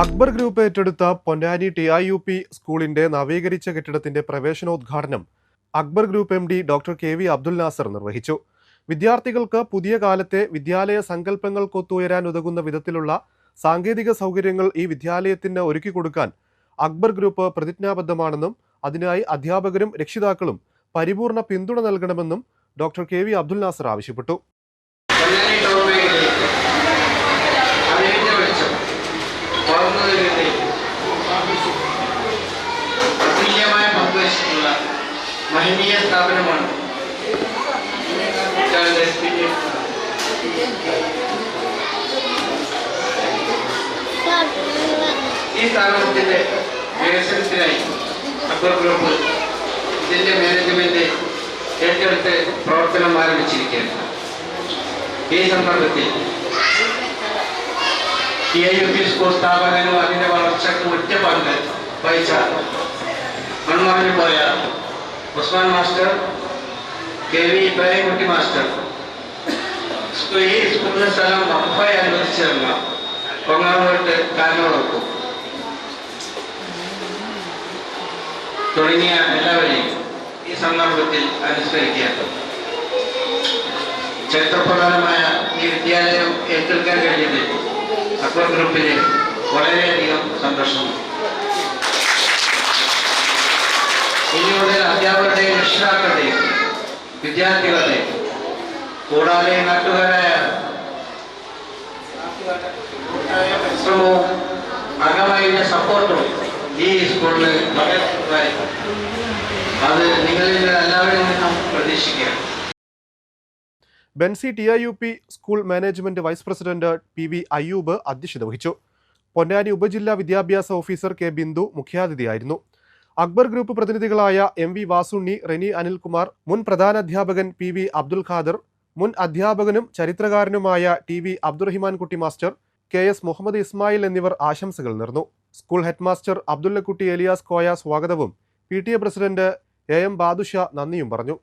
Akbar group ഏറ്റെടുത്ത Ponnani T I U P സ്കൂളിന്റെ നവീകരിച്ച കെട്ടിടത്തിന്റെ പ്രവേശനോദ്ഘാടനം Akbar group M D doctor K V Abdul Nasser നിർവഹിച്ചു. വിദ്യാർത്ഥികൾക്ക് പുതിയ കാലത്തെ വിദ്യാലയ സങ്കല്പങ്ങൾക്കൊത്തുയരാൻ ഉതകുന്ന വിധത്തിലുള്ള സാങ്കേതിക സൗകര്യങ്ങൾ ഈ വിദ്യാലയത്തിന് ഒരുക്കി കൊടുക്കാൻ അക്ബർ ഗ്രൂപ്പ് പ്രതിജ്ഞാബദ്ധമാണെന്നും അതിനായി അധ്യാപകരും രക്ഷിതാക്കളും പരിപൂർണ പിന്തുണ നൽകണമെന്നും doctor K V Abdul Nasser ആവശ്യപ്പെട്ടു. അതുല്യമായ പങ്കുവച്ചിട്ടുള്ള മഹനീയ സ്ഥാപനമാണ് ഇക്കാലത്തെ SPK. ഈ സ്ഥാപനത്തിന്റെ വികസനത്തിനായി അക്ബർ ഗ്രൂപ്പ് ഇതിന്റെ മാനേജ്മെന്റ് ഏറ്റെടുത്ത് പ്രവർത്തനം ആരംഭിച്ചിരിക്കുകയാണ് ഈ സന്ദർഭത്തിൽ T I U P school സ്ഥാപകനും അതിന്റെ വളർച്ചയ്ക്ക് ഒറ്റ പങ്ക് വഹിച്ച മൺമറഞ്ഞു പോയ Usman master K V Ibrahimkutty master സ്കൂ- ഈ സ്കൂളിന് സ്ഥലം വഖഫായി അനുവദിച്ചിരുന്ന കൊങ്ങാവോട്ട് കാരണവർക്കും തുടങ്ങിയ എല്ലാവരെയും ഈ സന്ദർഭത്തിൽ അനുസ്മരിക്കുകയാണ് ചരിത്രപ്രധാനമായ ഈ വിദ്യാലയം ഏറ്റെടുക്കാൻ കഴിഞ്ഞതിൽ അക്ബർ ഗ്രൂപ്പിന് വളരെയധികം സന്തോഷമുണ്ട് മുതൽ അധ്യാപകരുടെയും രക്ഷിതാക്കളുടെയും വിദ്യാർത്ഥികളുടെയും കൂടാതെ നാട്ടുകാരായ ശ്രമവും അകമായ സപ്പോർട്ടും ഈ സ്കൂളിൽ. അത് നിങ്ങളിൽ എല്ലാവരിൽ നിന്നും പ്രതീക്ഷിക്കുകയാണ് Benzy T I U P school management vice president P V Ayyub അധ്യക്ഷത വഹിച്ചു. പൊന്നാനി ഉപജില്ലാ വിദ്യാഭ്യാസ ഓഫീസർ കെ ബിന്ദു മുഖ്യാതിഥിയായിരുന്നു. അക്ബർ ഗ്രൂപ്പ് പ്രതിനിധികളായ എം വി വാസുണ്ണി റെനി അനിൽകുമാർ മുൻ പ്രധാനാധ്യാപകൻ പി വി അബ്ദുൽ ഖാദർ മുൻ അധ്യാപകനും ചരിത്രകാരനുമായ T V Abdurahiman Kutty master K S Muhammad Ismail എന്നിവർ ആശംസകൾ നേർന്നു. സ്കൂൾ ഹെഡ്മാസ്റ്റർ അബ്ദുല്ലക്കുട്ടി എലിയാസ് കോയ സ്വാഗതവും P T A president A M Badusha നന്ദിയും പറഞ്ഞു.